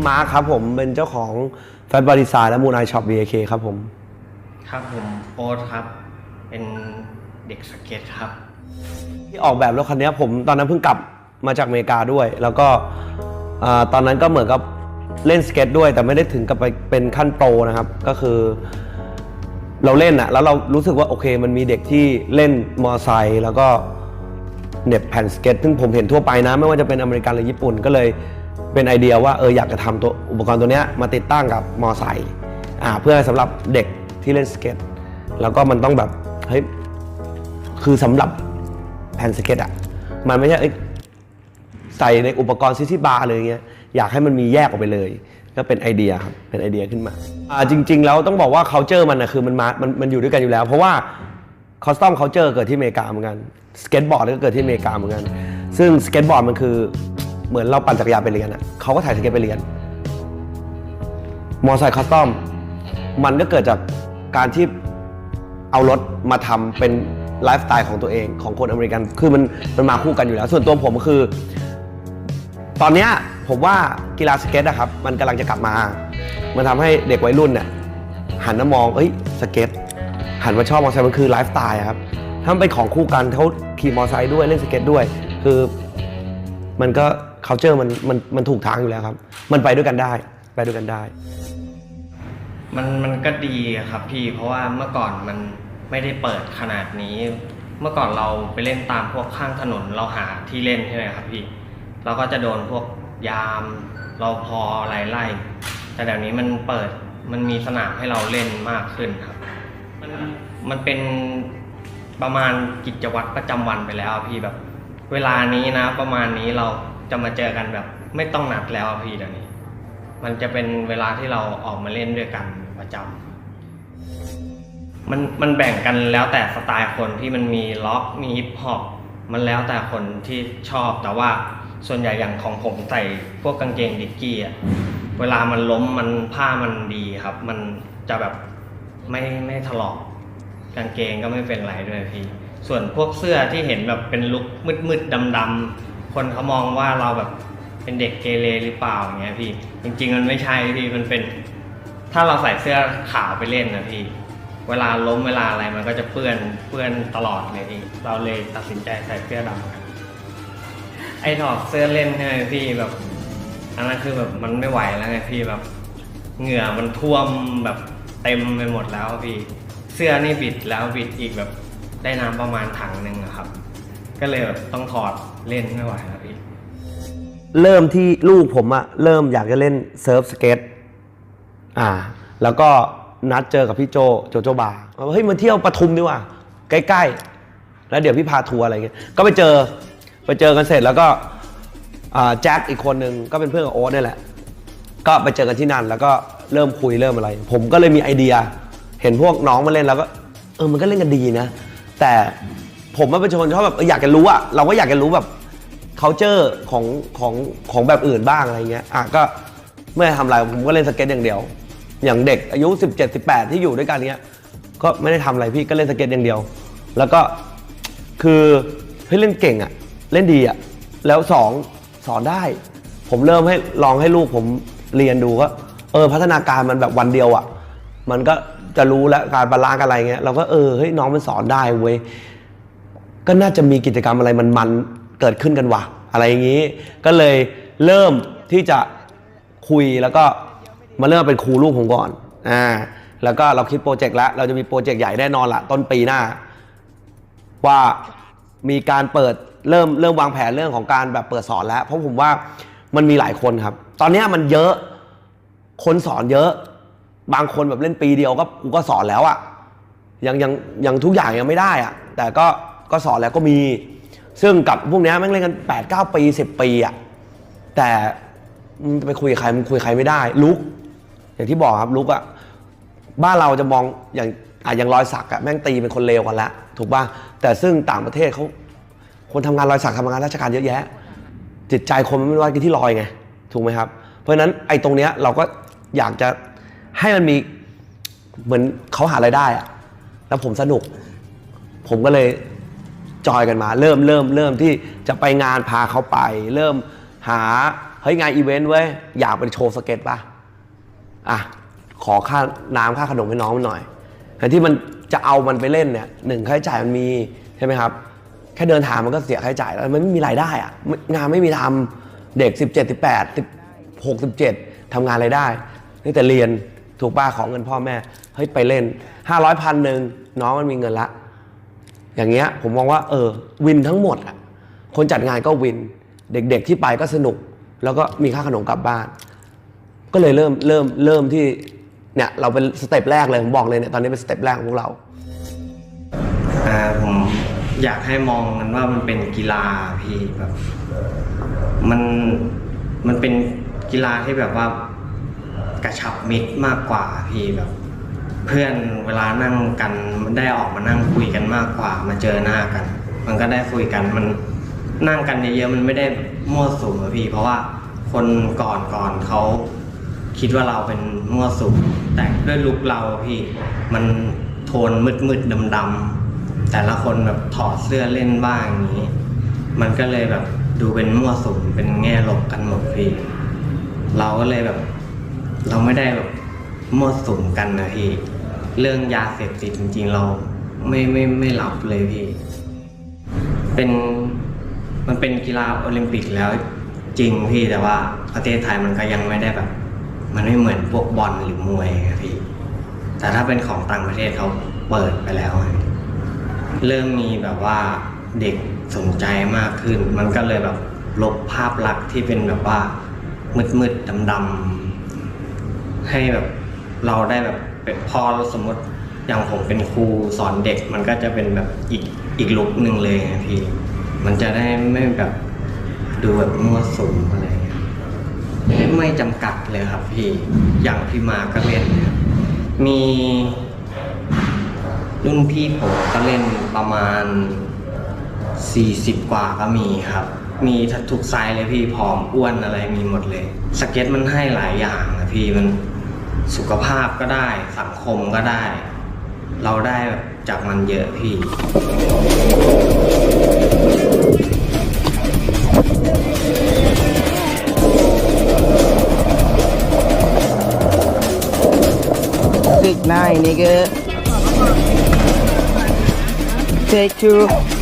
ผมมาร์คครับผมเป็นเจ้าของแฟนบริษัทและมูนายช็อป BAK ครับผม ครับผมโอ๊ตครับ เป็นเด็กสเก็ตครับ ที่ออกแบบรถคันนี้ผมตอนนั้นเพิ่งกลับมาจากอเมริกาด้วย แล้วก็อ่าตอนนั้นก็เหมือนกับเล่นสเก็ตด้วย แต่ไม่ได้ถึงกับไปเป็นขั้นโปรนะครับ ก็คือ เราเล่นอะแล้วเรารู้สึกว่าโอเค มันมีเด็กที่เล่นมอไซค์แล้วก็เหน็บแผ่นสเก็ตซึ่งผมเห็นทั่วไปนะ ไม่ว่าจะเป็นอเมริกันหรือญี่ปุ่นก็เลย เป็นไอเดียว่าเอออยากจะทำตัวอุปกรณ์ตัวเนี้ยมาติดตั้งกับมอไซค์อ่าเพื่อสำหรับเด็กที่เล่นสเก็ต แล้วก็มันต้องแบบเฮ้ยคือสำหรับแผ่นสเก็ตอะมันไม่ใช่เอ้ยใส่ในอุปกรณ์ซิซี่บาร์เลยเงี้ยอยากให้มันมีแยกออกไปเลย ก็เป็นไอเดียครับเป็นไอเดียขึ้นมาอ่าจริง ๆ แล้วต้องบอกว่า culture มันนะคือมันมามันมันอยู่ด้วยกันอยู่แล้ว เพราะว่าคอสตอม culture เกิดที่อเมริกาเหมือนกันสเก็ตบอร์ดก็เกิดที่อเมริกาเหมือนกัน ซึ่งสเก็ตบอร์ดมันคือ เหมือนเราปั่นจักรยานไปเรียนอะเขาก็ถ่ายสเก็ตไปเรียน มอไซค์คัสตอม มันก็เกิดจากการที่เอารถมาทำเป็นไลฟ์สไตล์ของตัวเองของคนอเมริกัน คือมันมันมาคู่กันอยู่แล้ว ส่วนตัวผมคือ ตอนเนี้ยผมว่ากีฬาสเก็ตนะครับ มันกำลังจะกลับมา มันทำให้เด็กวัยรุ่นเนี่ยหันมามองเอ้ยสเก็ตหันมาชอบมอเตอร์ไซค์มันคือไลฟ์สไตล์ครับถ้ามันเป็นของคู่กันเขาขี่มอเตอร์ไซค์ด้วยเล่นสเก็ตด้วย คือมันก็ culture มันมันมันถูกทางอยู่แล้วครับ มันไปด้วยกันได้ไปด้วยกันได้ มันมันก็ดีครับพี่เพราะว่าเมื่อก่อนมันไม่ได้เปิดขนาดนี้ เมื่อก่อนเราไปเล่นตามพวกข้างถนนเราหาที่เล่นใช่ไหมครับพี่ เราก็จะโดนพวกยามเราพออะไรไล่แต่เดี๋ยวนี้มันเปิดมันมีสนามให้เราเล่นมากขึ้นครับ มันมันเป็นประมาณกิจวัตรประจำวันไปแล้วพี่แบบ เวลานี้นะประมาณนี้เรา จะมาเจอกันแบบ ไม่ต้องนัดแล้วอะพี่เดี๋ยวนี้ มันจะเป็นเวลาที่เราออกมาเล่นด้วยกันประจำมันมันแบ่งกันแล้วแต่สไตล์คนที่มันมีล็อกมีฮิปฮอปมันแล้วแต่คนที่ชอบแต่ว่าส่วนใหญ่อย่างของผมใส่พวกกางเกงดิกกี้อะเวลามันล้มมันผ้ามันดีครับ มันจะแบบไม่ไม่ถลอกกางเกงก็ไม่เป็นไรด้วยพี่ ส่วนพวกเสื้อที่เห็นแบบเป็นลุคมืดๆดำๆ คนเขามองว่าเราแบบเป็นเด็กเกเรหรือเปล่าอย่างเงี้ยพี่จริง ๆ มันไม่ใช่พี่มันเป็น ถ้าเราใส่เสื้อขาวไปเล่นนะพี่ เวลาล้มเวลาอะไรมันก็จะเปื้อนเปื้อนตลอดเลยพี่เราเลยตัดสินใจใส่เสื้อดำกันไอ้ถอดเสื้อเล่นใช่ไหมพี่แบบอันนั้นคือแบบมันไม่ไหวแล้วไงพี่แบบ เหงื่อมันท่วมแบบเต็มไปหมดแล้วพี่ เสื้อนี่บิดแล้วบิดอีกแบบได้น้ำประมาณถังหนึ่งอะครับ ก็เลยแบบต้องถอดเล่นไม่ไหวแล้วพี่เริ่มที่ลูกผมอะเริ่มอยากจะเล่นเซิร์ฟสเก็ตอ่า แล้วก็นัดเจอกับพี่โจโจโจบาร์ว่าเฮ้ยมาเที่ยวปทุมดีกว่าใกล้ๆ แล้วเดี๋ยวพี่พาทัวร์อะไรเงี้ยก็ไปเจอไปเจอกันเสร็จแล้วก็แจ็คอีกคนนึงก็เป็นเพื่อนกับโอ๊ตนี่แหละ ก็ไปเจอกันที่นั่น แล้วก็เริ่มคุยเริ่มอะไร ผมก็เลยมีไอเดีย เห็นพวกน้องมาเล่นแล้วก็เออมันก็เล่นกันดีนะ แต่ ผมมาเป็นคนชอบแบบเอออยากจะรู้อะเราก็อยากจะรู้แบบ culture ของของของแบบอื่นบ้างอะไรเงี้ยอะก็ไม่ทำอะไรผมก็เล่นสเก็ตอย่างเดียว อย่างเด็กอายุ 17 18 ที่อยู่ด้วยกันเนี้ย ก็ไม่ได้ทำอะไรพี่ก็เล่นสเก็ตอย่างเดียว แล้วก็คือเฮ้ยเล่นเก่งอะเล่นดีอะแล้วสองสอนได้ ผมเริ่มให้ลองให้ลูกผมเรียนดูก็เออพัฒนาการมันแบบวันเดียวอะมันก็จะรู้แล้วการบาลานซ์อะไรเงี้ยเราก็เออเฮ้ยน้องมันสอนได้เว้ย ก็น่าจะมีกิจกรรมอะไรมันๆเกิดขึ้นกันวะอะไรอย่างนี้ ก็เลยเริ่มที่จะคุยแล้วก็มาเริ่มเป็นครูลูกผมก่อนอ่าแล้วก็เราคิดโปรเจกต์แล้ว เราจะมีโปรเจกต์ใหญ่แน่นอนละต้นปีหน้า ว่ามีการเปิดเริ่มเริ่มวางแผนเรื่องของการแบบเปิดสอนแล้ว เพราะผมว่ามันมีหลายคนครับ ตอนนี้มันเยอะคนสอนเยอะ บางคนแบบเล่นปีเดียวก็กูก็สอนแล้วอะยังยังยังทุกอย่างยังไม่ได้อะแต่ก็ ก็สอนแล้วก็มี ซึ่งกับพวกเนี้ยแม่งเล่นกัน8ปดเปี10 ปีอะแต่มึงจะไปคุยกับใครมึงคุยกับใครไม่ได้ลุก อย่างที่บอกครับลุกอะบ้านเราจะมองอย่างอะอย่างรอยสักอะแม่งตีเป็นคนเลวกันล้วถูกป่ะแต่ซึ่งต่างประเทศเขาคนทำงานรอยสักทำงานราชการเยอะแยะ จิตใจคนมันไม่วัดกันที่รอยไงถูกไหมครับ เพราะฉะนั้นไอ้ตรงเนี้ยเราก็อยากจะให้มันมีเหมือนเขาหารายได้อะแล้วผมสนุก ผมก็เลย จอยกันมา เริ่มเริ่มเริ่มที่จะไปงานพาเขาไป เริ่มหาเฮ้ยงานอีเวนต์เว้ยอยากไปโชว์สเก็ตป่ะอะขอค่าน้ำค่าขนมให้น้องมันหน่อยแต่ที่มันจะเอามันไปเล่นเนี่ยหนึ่งค่าใช้จ่ายมันมีใช่ไหมครับ แค่เดินทางมันก็เสียค่าใช้จ่ายแล้วมันไม่มีรายได้อะงานไม่มีทำเด็ก 17 18 16 17ทำงานอะไรได้นี่แต่เรียนถูกป้าของเงินพ่อแม่เฮ้ยไปเล่น 500พันหนึ่งน้องมันมีเงินละ อย่างเงี้ยผมมองว่าเออวินทั้งหมดอะคนจัดงานก็วิน เด็กๆที่ไปก็สนุก แล้วก็มีค่าขนมกลับบ้าน ก็เลยเริ่มเริ่มเริ่มที่เนี่ยเราเป็นสเต็ปแรกเลยผมบอกเลยเนี่ยตอนนี้เป็นสเต็ปแรกของพวกเราอ่าผมอยากให้มองมันว่ามันเป็นกีฬาพี่แบบมันมันเป็นกีฬาที่แบบว่ากระชับมิตรมากกว่าพี่แบบ พื่อนเวลานั่งกันมันได้ออกมานั่งคุยกันมากกว่ามาเจอหน้ากัน มันก็ได้คุยกันมันนั่งกันเยอะๆมันไม่ได้มั่วสุมอะพี่ เพราะว่าคนก่อนก่อนเขาคิดว่าเราเป็นมั่วสุมแต่ด้วยลุกเราอะพี่มันโทนมืดมืดดำดำๆแต่ละคนแบบถอดเสื้อเล่นบ้างอย่างนี้ มันก็เลยแบบดูเป็นมั่วสุมเป็นแง่ลบกันหมดพี่เราก็เลยแบบ เราไม่ได้แบบมั่วสุมกันนะพี่ เรื่องยาเสพติดจริงๆ เราไม่ไม่ไม่รับเลยพี่ เป็นมันเป็นกีฬาโอลิมปิกแล้วจริงพี่แต่ว่าประเทศไทยมันก็ยังไม่ได้แบบ มันไม่เหมือนพวกบอลหรือมวยอะพี่ แต่ถ้าเป็นของต่างประเทศเขาเปิดไปแล้ว เริ่มมีแบบว่าเด็กสนใจมากขึ้น มันก็เลยแบบลบภาพลักษณ์ที่เป็นแบบว่ามืดมืดำๆให้แบบเราได้แบบ พอสมมติอย่างผมเป็นครูสอนเด็ก มันก็จะเป็นแบบอีกอีกลุกหนึ่งเลยพี่ มันจะได้ไม่แบบดูแบบมั่วสุมอะไรเงี้ยไม่ไม่จำกัดเลยครับพี่อย่างพี่มาก็เล่นมีรุ่นพี่ผมก็เล่นประมาณ 40 กว่าก็มีครับ มีทุกไซส์เลยพี่ผอมอ้วนอะไรมีหมดเลย สเก็ตมันให้หลายอย่างนะพี่มัน สุขภาพก็ได้สังคมก็ได้ เราได้จากมันเยอะพี่ Big nine, nigga. Take two.